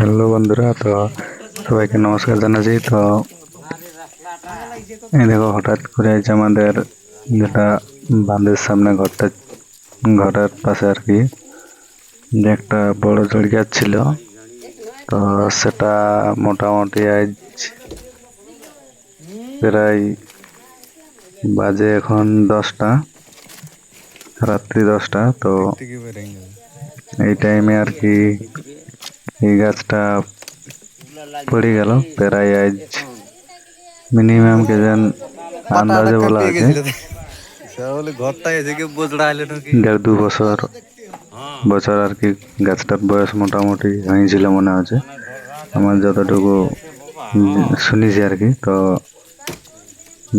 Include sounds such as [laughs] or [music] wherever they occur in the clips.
Hello বন্ধুরা তো সবাইকে নমস্কার জানাচ্ছি। তো এই দেখো হঠাৎ করে আজ আমাদের যেটা বাঁধের সামনে ঘরটা ঘরের পাশে আর কি যে একটা বড় জড়ি গাছ ছিল তো সেটা মোটামুটি আজ প্রায় বাজে এখন দশটা রাত্রি দশটা তো এই টাইমে আর কি এই গাছটা পড়ে গেল প্রায় আজ মিনিমাম কে যেন আন্দাজে বলা আছে। দেড় দু বছর বছর আর কি গাছটার বয়স মোটামুটি হয়েছিল মনে হচ্ছে। আমার যতটুকু শুনেছি আর কি তো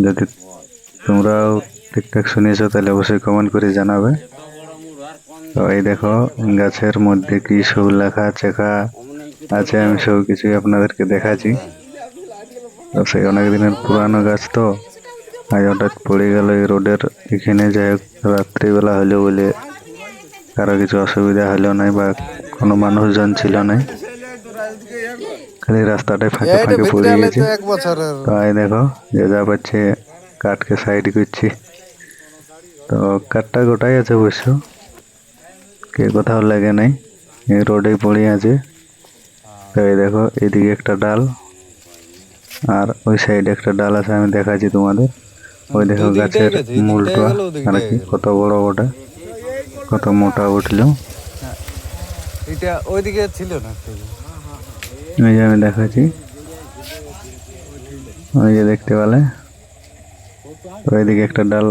যদি তোমরাও ঠিকঠাক শুনেছো তাহলে অবশ্যই কমেন্ট করে জানাবে। তো এই দেখো গাছের মধ্যে কি সব লেখা চেখা আছে আমি সব কিছুই আপনাদেরকে দেখাচ্ছি। তো সেই অনেক দিনের পুরানো গাছ তো। আজ হঠাৎ পড়ে গেল এই রোডের। এখানে যাই হোক রাত্রিবেলা হলো বলে কারও কিছু অসুবিধা হলো নাই বা কোনো মানুষজন ছিল নাই। খালি রাস্তাটাই ফাঁকে ফাঁকে পড়ে গেছে। তো এই দেখো যে যা পাচ্ছে কাঠকে সাইড করছি। তো কাঠটা গোটাই আছে অবশ্য। কে কোথাও লাগে নাই। এই রোডেই পড়ে আছে। তো এই দেখো এদিকে একটা ডাল আর ওই সাইডে একটা ডাল আছে আমি দেখাচ্ছি তোমাদের। ওই দেখো গাছের গেছে, মূলটা আর কি? কত বড় ওটা কত মোটা উঠল এটা ওইদিকে ছিল না। এই যে আমি দেখাচ্ছি। ওই যে দেখতে পেলে? ওইদিকে একটা ডাল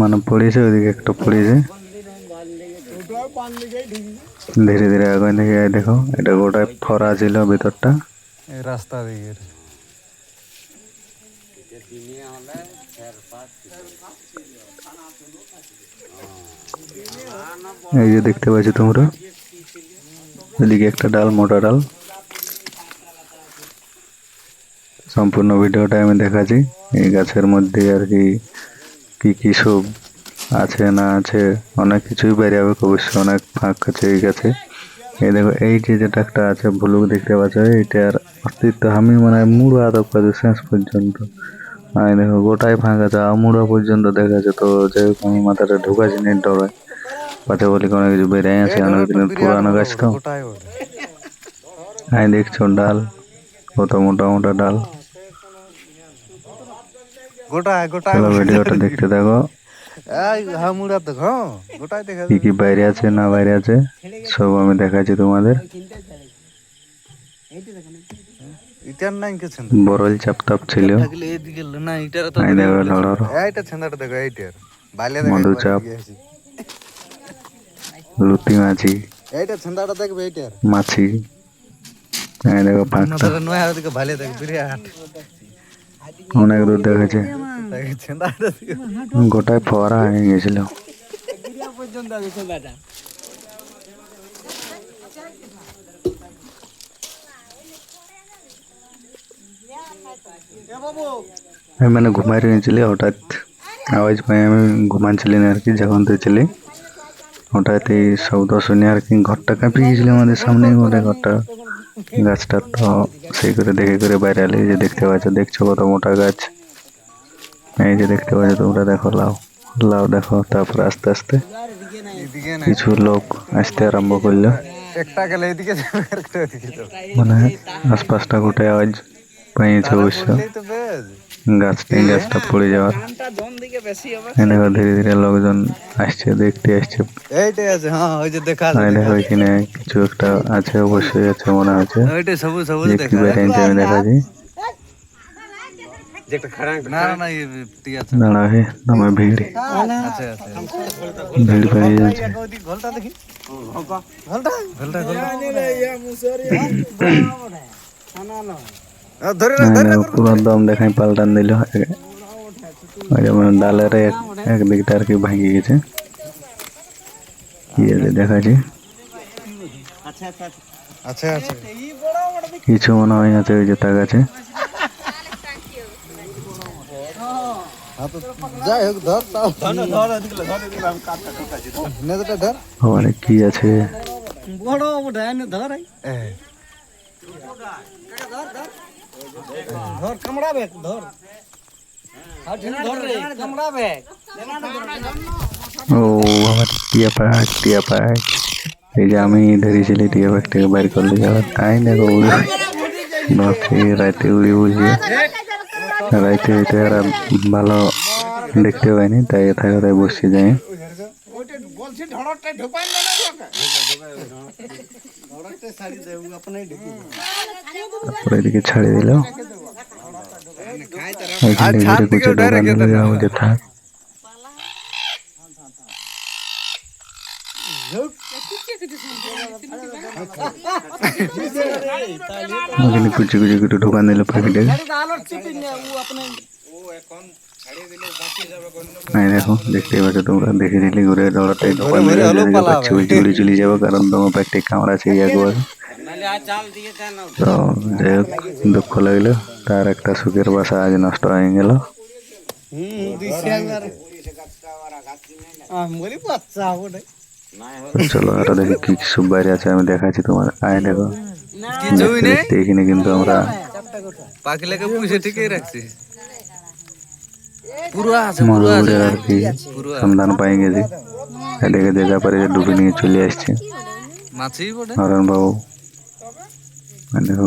মানে পড়েছে ওইদিকে একটা পড়েছে। ধীরে ধীরে আগুন দিকে দেখো এটা গোটায় ফরা ছিল ভিতরটা। রাস্তা দিকে এই যে দেখতে পাচ্ছ তোমরা এদিকে একটা ডাল মোটা ডাল। সম্পূর্ণ ভিডিওটা আমি দেখাচ্ছি এই গাছের মধ্যে আর কি কি কি সব আছে না আছে অনেক কিছুই বেরিয়ে যাবে অবশ্যই অনেক ফাঁক আছে এই গাছে। এই দেখো এই যে যেটা একটা আছে ভুলুক দেখতে পাচ্ছ এইটার অস্তিত্ব আমি মানে মুড়ো আদব কাজে শেষ পর্যন্ত। আমি দেখো গোটাই ফাঁক আছে আমুড়া পর্যন্ত দেখা যাচ্ছে তো যাই হোক আমি মাথাটা ঢুকাছি নেই ডরায় পাতে বলি কোনো কিছু বেরিয়ে আছে অনেক দিনের পুরানো গাছ তো। আমি দেখছ ডাল। কত মোটা মোটা ডাল। গোটাই চলো ভিডিওটা দেখতে থাকো। হামুড়া তো হ্যাঁ গোটাই দেখা কি কি বাইরে আছে না বাইরে আছে? সব আমি দেখাচ্ছি তোমাদের। ইটার নাই বরল চাপ তাপ ছিল। থাকলে এদিকে না ইটার তো এই দেখো লড়র এইটা ছেন্দাটা দেখো এইটার বাইলে মধু চাপ। লুতি মাছি। এইটা ছেন্দাটা দেখবে এইটার মাছি। এই দেখো পাঁচটা নয় আর দিকে ভালে দেখ বিরাট। অনেক দূর দেখেছে গোটায় ফোয়ারা হয়ে গেছিল। মানে ঘুমাই রয়েছিলি হঠাৎ। আওয়াজ পাই আমি ঘুমাচ্ছিলি না আর কি যখন তুইছিলি হঠাৎ এই শব্দ শুনে আর কি ঘরটা কাঁপিয়ে গেছিল আমাদের সামনে, ঘরে ঘরটা। গাছটা তো সেই করে দেখে করে বাইরে যে দেখতে পাচ্ছ, দেখছ কত মোটা গাছ। এই যে দেখতে পাচ্ছ তোমরা দেখো লাউ। লাউ দেখো তারপর আস্তে আস্তে কিছু লোক আসতে আরম্ভ করল। মানে আশপাশটা গোটে আওয়াজ পাইছে অবশ্য। তো গাছটা পড়ে যাওয়ার। দেখো ধীরে ধীরে লোকজন আসছে দেখতে আসছে। হ্যাঁ দেখা দেখো এখানে কিছু একটা আছে অবশ্যই আছে মনে হচ্ছে। সবুজ সবুজ যে না না না ঠিক আছে। হে ভিড়। আচ্ছা আচ্ছা ভিড় পেরিয়ে যাচ্ছে। ঘলটা দেখি। ঘলটা? ঘলটা? ধরে এই দেখো পুরো দম দেখাই পাল্টান দিল। ওই যেমন ডালের এক এক দিকটা আর কি ভাঙে গেছে। কি আছে দেখাচ্ছি আচ্ছা আচ্ছা কিছু মনে হয় আছে ওই যে তাক আছে। ধর কি আছে? ধর কামড়াবে ধর ও আমার টিয়া পাক টিয়া পাক। এই যে আমি ধরেছিলি টিয়া পাকটাকে বাইর করলে যাওয়ার তাই দেখো রাতে উড়ি বুঝিয়ে রাইতে হইতে আর ভালো দেখতে পাইনি, তাই থাকা তাই বসে যাই। তারপরে এদিকে ছাড়িয়ে দিল। ওইখানে ঘুরে কুচে দোকান আমাকে থাক। ওখানে কুচি কুচি কুচি ঢোকান দিল আপনি নাই দেখো দেখতেই পাচ্ছ তোমরা দেখে দিলে ঘুরে দৌড়াটাই দোকান দিলে পাচ্ছি চুলি যাব কারণ তোমার প্যাকটি কামড়াছে একবার। তো যাই হোক দুঃখ লাগল তার একটা সুখের বাসা আজ নষ্ট হয়ে গেল। হুম চলো আরও দেখি কি সব বাইরে আছে আমি দেখাচ্ছি তোমার আয় দেখো। এখানে কিন্তু আমরা পাখিলাকে পুষে ঠিকই রাখছি। পুরো আর কি সন্ধান পাই গেছি। দেখা পারে ডুবে নিয়ে চলে আসছে। হরণ বাবু। দেখো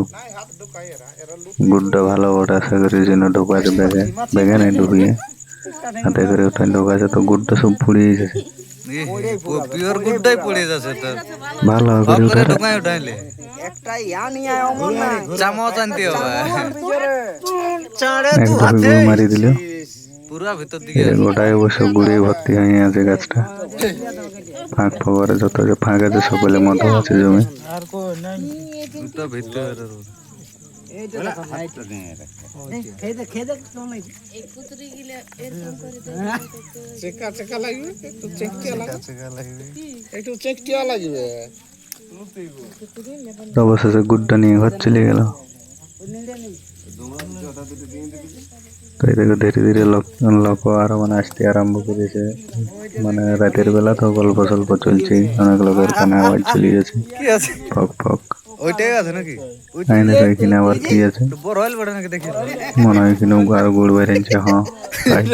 গুড্ডা ভালো ওটা আশা করি জন্য ঢোকাছে ব্যাগে ব্যাগে নাই ডুবিয়ে। হাতে করে ওটা ঢোকাছে তো গুড্ডা সব পুড়িয়ে গেছে পিওর গুডটাই পড়ে যাচ্ছে তো ভালো করে ঢোকায় উঠাইলে একটা ইয়া নিয়ে অমন না। চামচ আনতে হবে। চাড়ে ধাপে গুড় মারি দিল। পুরো ভিতর দিকে গোটায় অবশ্য গুড়ে ভর্তি হয়ে আছে গাছটা। ফাঁক ফোয়ারে যত যে ফাঁক আছে সকলে মতো আছে জমি। আর কো নাই। দুটো ভিতরে চেকা চেকা লাগবে? একটু চেকটিয়া লাগবে? একটু চেকটিয়া লাগবে। অবশেষে গুড়টা নিয়ে ঘর চলে গেল। তো এদিকে ধীরে ধীরে লোক লোক আরও মানে আসতে আরম্ভ করেছে। মানে রাতের বেলা তো গল্প সল্প চলছে অনেক লোকের কানে আওয়াজ চলে গেছে। ফক ফক। ওইটাই আছে নাকি? নাই না দেখো এখানে আবার কি আছে। বড় বড় নাকি দেখি। মনে হয় এখানে আরও গুড় বাইরে হ্যাঁ। তাই। [laughs]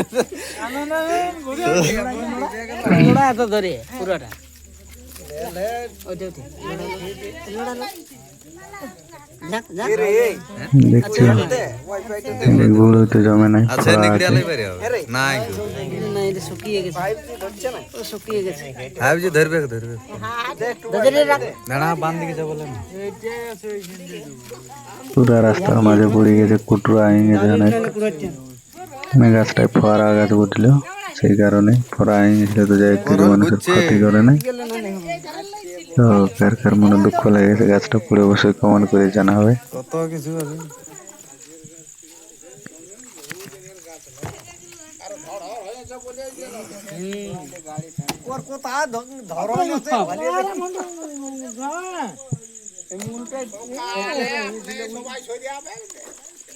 পুরোটা। ওইটা উঠে বলে না পুরা রাস্তার মাঝে পড়ে গেছে কুটুরা হয়ে গেছে অনেক। গাছটায় ফোয়ারা গাছ উঠল সেই কারণে হয়ে গেছিল তো যাই কিছু মানুষের ক্ষতি করে নাই। তো কার কার মনে দুঃখ লেগেছে গাছটা পুরো অবশ্যই কমন করে জানা হবে কত কিছু আছে।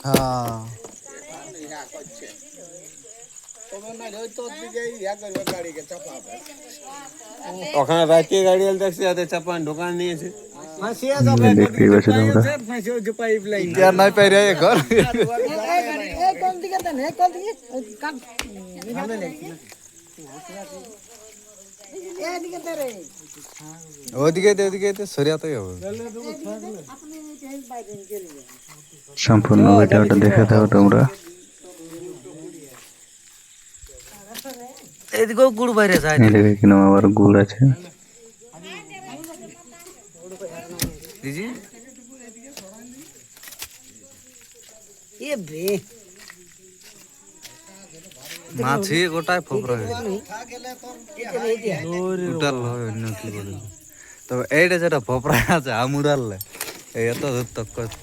হ্যাঁ। ওখানে রাতে গাড়ি এল দেখছি হাতে চাপান দোকান নিয়েছে। দেখতেই পাচ্ছ তোমরা নাই পাই রে ঘর। ওদিকে ওদিকে দে, সরিয়াতেই হবে। সম্পূর্ণ ভিডিওটা দেখে। দাও তোমরা। এদিকেও গুড় বাইরে যায় এই দেখে কিনা আবার গুড় আছে। দিজি এ বে। মাছি গোটায় ফোকরা এইটা হবে অন্য কি বলে। তবে এইটা যেটা ফোপরা আছে আমুড়ালে এই এত দূর তক কর-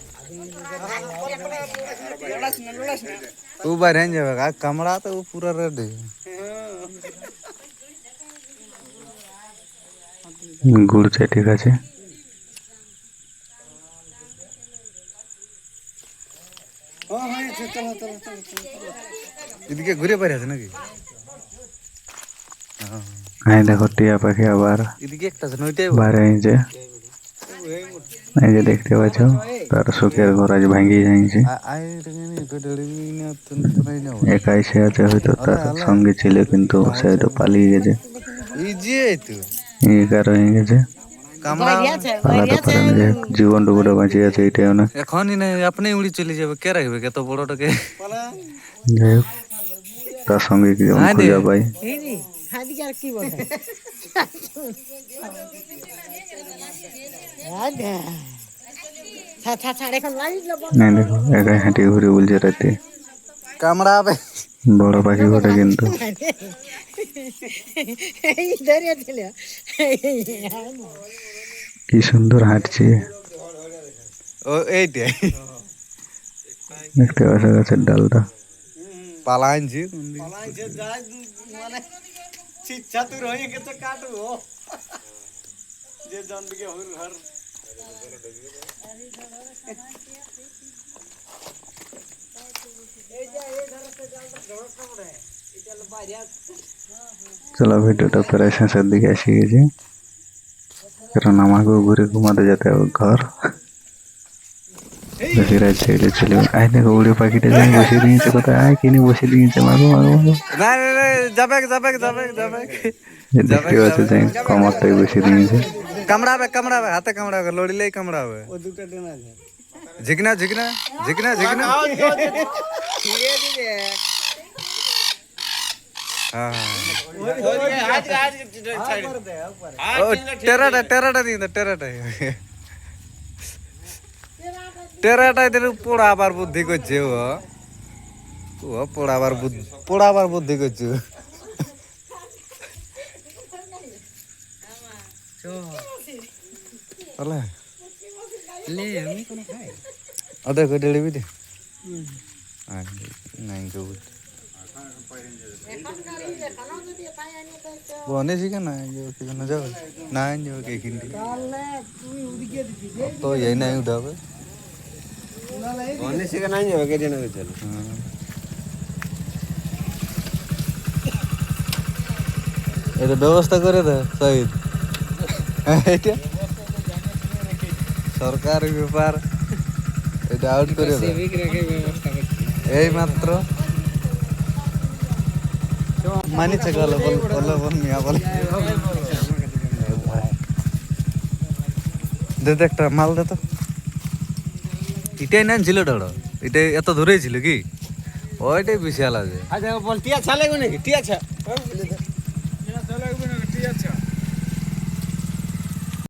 ও বাইরে যাবে কামড়া তো পুরা রেডি গুড় চাই ঠিক আছে। এদিকে ঘুরে বাইরে আছে নাকি? হ্যাঁ দেখো টিয়া পাখি আবার এদিকে একটা বাইরে হয়েছে এই যে দেখতে পাচ্ছ তার শোকের ঘর আজ ভাঙ্গি যাইছে একাই সে আছে হয়তো তার সঙ্গে ছিল কিন্তু সে হয়তো পালিয়ে গেছে। ইজি তো কার হয়ে গেছে। পালাতে পারেন যে জীবন টুকুটা বাঁচিয়ে আছে এটাই অনেক এখনই না আপনি উড়ি চলে যাবে কে রাখবে কত বড়টাকে। যাই হোক তার সঙ্গে রে। খুঁজা পাই? নাই দেখো একাই হাঁটি ঘুরে বলছে রাতে। কামড়াবে। বড় পাখি ঘটে কিন্তু। এই কি সুন্দর হাঁটছে। ও এইটাই দেখতে পাচ্ছ গাছের ডালটা। পালাইছি চলো ভিডিওটা প্রায় শেষের দিকে এসে গেছে। কারণ আমাকেও ঘুরে ঘুমাতে যেতে হবে ঘর। বেশি রাত ছেড়ে চলে আয় দেখো উড়ে পাখিটা বসে দিয়েছে কোথায়? আয় কিনে বসে দিয়েছে। মাগো মাগো যাবে যাবে যাবে যাবে। দেখতে পাচ্ছ যাই কমরটাই বসে দিয়েছে। কামড়াবে কামড়াবে হাতে কামড়াবে লড়িলেই কামড়াবে ঝিকনা ঝিকনা ঝিকনা ঝিকনা হ্যাঁ ও টেরাটা টেরাটা দিয়ে দাও টেরাটা টেরাটা এদের পোড়াবার বুদ্ধি করছে ও ও পোড়াবার বুদ্ধি পোড়াবার বুদ্ধি করছে ও। চলে অদে কই ডেড়ি দে। নাই কেউ বনে শিখে না কেন যাও না যাও কে কিনতে তো এই নাই উঠাবে অনেক সেখানে নাই যাবে কেটে নেবে চলো এটা ব্যবস্থা করে দে শহীদ এটা? সরকারি ব্যাপার এটা আউট করে এই মাত্র মানিছে গেল বল বল বল মিয়া বল। দে দে একটা মাল দে তো। এটাই না ছিল ডড় এটাই এত দূরেই ছিল কি? ওইটাই বিশাল আছে আচ্ছা বল টিয়া ছালে নাকি? টিয়া ছা